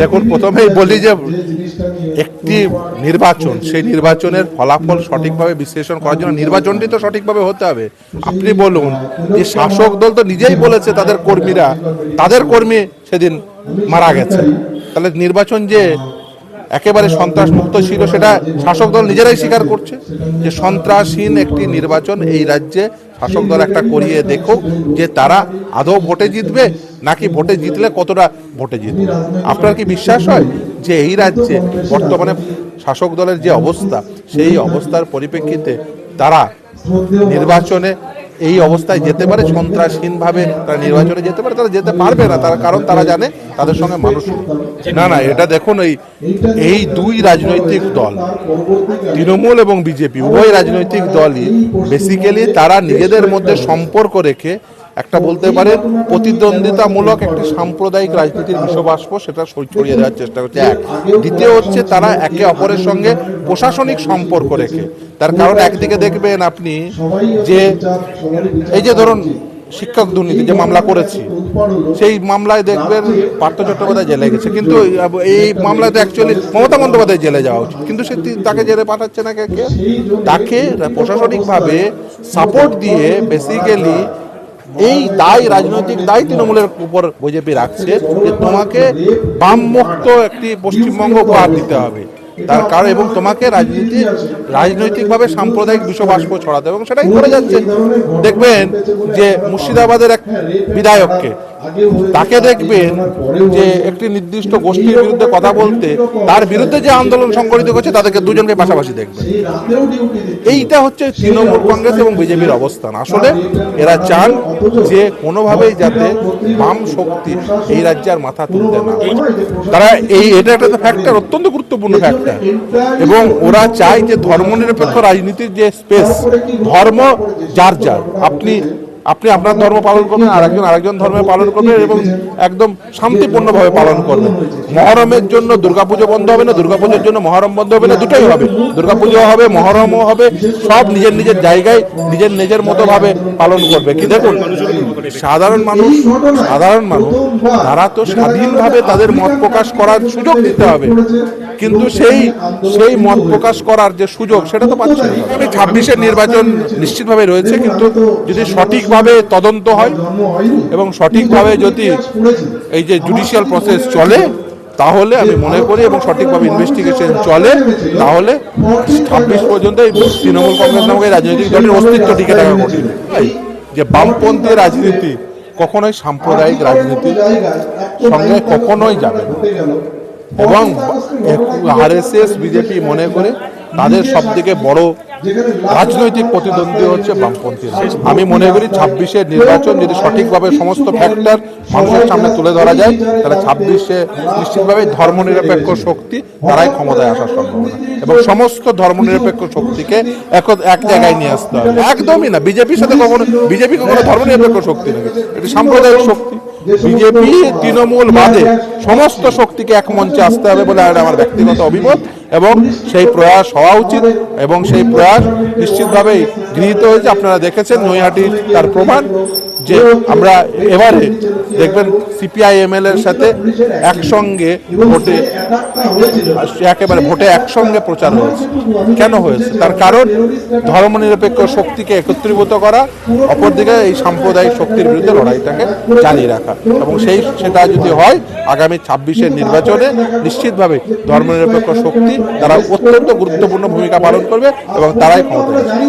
দেখুন, প্রথমেই বলি যে একটি নির্বাচন, সেই নির্বাচনের ফলাফল সঠিকভাবে বিশ্লেষণ করার জন্য নির্বাচনটি তো সঠিকভাবে হতে হবে। আপনি বলুন, যে শাসক দল তো নিজেই বলেছে তাদের কর্মীরা, তাদের কর্মী সেদিন মারা গেছে। তাহলে নির্বাচন যে একেবারে সন্ত্রাস মুক্ত ছিল, সেটা শাসক দল নিজেরাই স্বীকার করছে যে সন্ত্রাসহীন একটি নির্বাচন এই রাজ্যে শাসক দল একটা করিয়ে দেখো যে তারা আদৌ ভোটে জিতবে নাকি ভোটে জিতলে কতটা ভোটে জিতবে। আপনার কি বিশ্বাস হয় যে এই রাজ্যে বর্তমানে শাসক দলের যে অবস্থা, সেই অবস্থার পরিপ্রেক্ষিতে তারা নির্বাচনে এই অবস্থায় যেতে পারে, সন্ত্রাসহীনভাবে তারা নির্বাচনে যেতে পারে, তারা যেতে পারবে না, তার কারণ তারা জানে তাদের সঙ্গে মানুষ না না, এটা দেখুন, এই এই দুই রাজনৈতিক দল, তৃণমূল এবং বিজেপি, উভয় রাজনৈতিক দলই বেসিক্যালি তারা নিজেদের মধ্যে সম্পর্ক রেখে একটা বলতে পারে, প্রতিদ্বন্দ্বিতামূলক একটি সাম্প্রদায়িক রাজনীতির বিষবাষ্প সেটা ছড়িয়ে দেওয়ার চেষ্টা করছে। এক। দ্বিতীয় হচ্ছে তারা একে অপরের সঙ্গে প্রশাসনিক সম্পর্ক রেখে। তার কারণ একদিকে দেখবেন আপনি যে এই যে ধরুন শিক্ষক দুর্নীতি যে মামলা করেছি, সেই মামলায় দেখবেন পার্থ চট্টোপাধ্যায় জেলে গেছে। কিন্তু এই মামলায় তো অ্যাকচুয়ালি মমতা বন্দ্যোপাধ্যায় জেলে যাওয়া উচিত। কিন্তু সে তাকে জেলে পাঠাচ্ছে না কে? তাকে প্রশাসনিকভাবে সাপোর্ট দিয়ে বেসিক্যালি এই দায়, রাজনৈতিক দায় তৃণমূলের উপর বিজেপি রাখছে যে তোমাকে বামমুক্ত একটি পশ্চিমবঙ্গ উপহার দিতে হবে। তার কারণ এবং তোমাকে রাজনীতি, রাজনৈতিকভাবে সাম্প্রদায়িক বিষবাষ্প ছড়াতে এবং সেটাই করে যাচ্ছে। দেখবেন যে মুর্শিদাবাদের এক বিধায়ককে তাকে দেখবেন যে একটি নির্দিষ্ট গোষ্ঠীর বিরুদ্ধে কথা বলতে, তার বিরুদ্ধে যে আন্দোলন সংগঠিত করছে তাদেরকে দুজনকে পাশাপাশি দেখবেন এইটা হচ্ছে তৃণমূল কংগ্রেস এবং বিজেপির অবস্থান। আসলে এরা চান যে কোনোভাবেই যাতে বাম শক্তি এই রাজ্যে আর মাথা তুলতে না তারা এই এটা একটা ফ্যাক্টর অত্যন্ত গুরুত্বপূর্ণ ফ্যাক্টর এবং ওরা চায় যে ধর্মনিরপেক্ষ রাজনীতির যে স্পেস ধর্ম যার যার। আপনি আপনি আপনার ধর্ম পালন করবেন আর একজন আরেকজন ধর্মে পালন করবেন এবং একদম শান্তিপূর্ণভাবে পালন করবেন। মহরমের জন্য দুর্গাপুজো বন্ধ হবে না, দুর্গাপুজোর জন্য মহরম বন্ধ হবে না, দুটোই হবে। দুর্গাপুজো হবে, মহরমও হবে, সব নিজের নিজের জায়গায়, নিজের নিজের মতো ভাবে পালন করবে। কি দেখুন, সাধারণ মানুষ সাধারণ মানুষ, তারা তো স্বাধীনভাবে তাদের মত প্রকাশ করার সুযোগ দিতে হবে। কিন্তু সেই সেই মত প্রকাশ করার যে সুযোগ সেটা তো পাচ্ছে না। আমি ছাব্বিশের নির্বাচন নিশ্চিতভাবে রয়েছে কিন্তু যদি সঠিকভাবে তদন্ত হয় এবং সঠিকভাবে যদি এই যে জুডিশিয়াল প্রসেস চলে তাহলে আমি মনে করি এবং সঠিকভাবে ইনভেস্টিগেশন চলে তাহলে ছাব্বিশ পর্যন্ত এই তৃণমূল কংগ্রেস নামক এই রাজনৈতিক দলের অস্তিত্ব টিকে থাকা কঠিন। তাই যে বামপন্থী রাজনীতি কখনোই সাম্প্রদায়িক রাজনীতির সঙ্গে কখনোই যাবে না। এবং আরএসএস বিজেপি মনে করে তাদের সব থেকে বড় রাজনৈতিক প্রতিদ্বন্দ্বী হচ্ছে বামপন্থী আমি মনে করি ছাব্বিশের নির্বাচন যদি সঠিকভাবে সমস্ত ফ্যাক্টর মানুষের সামনে তুলে ধরা যায়, তাহলে ছাব্বিশে নিশ্চিতভাবে ধর্মনিরপেক্ষ শক্তি তারাই ক্ষমতায় আসার সম্ভাবনা। এবং সমস্ত ধর্মনিরপেক্ষ শক্তিকে এক এক জায়গায় নিয়ে আসতে হবে। একদমই না, বিজেপির সাথে কখনো বিজেপি কখনো ধর্মনিরপেক্ষ শক্তি নাকি? এটি সাম্প্রদায়িক শক্তি। বিজেপি তৃণমূল বাদে সমস্ত শক্তিকে এক মঞ্চে আসতে হবে বলে আর আমার ব্যক্তিগত অভিমত এবং সেই প্রয়াস হওয়া উচিত এবং সেই প্রয়াস নিশ্চিতভাবেই গৃহীত হয়েছে। আপনারা দেখেছেন নৈহাটি তার প্রমাণ। যে আমরা এবারে দেখবেন সিপিআই এমএল এর সাথে একসঙ্গে ভোটে একেবারে ভোটে একসঙ্গে প্রচার হয়েছে। কেন হয়েছে? তার কারণ ধর্মনিরপেক্ষ শক্তিকে একত্রীভূত করা, অপরদিকে এই সাম্প্রদায়িক শক্তির বিরুদ্ধে লড়াইটাকে চালিয়ে রাখা। এবং সেই, সেটা যদি হয়, আগামী ছাব্বিশের নির্বাচনে নিশ্চিতভাবে ধর্মনিরপেক্ষ শক্তি তারা অত্যন্ত গুরুত্বপূর্ণ ভূমিকা পালন করবে এবং তারাই ক্ষমতায় আসবে।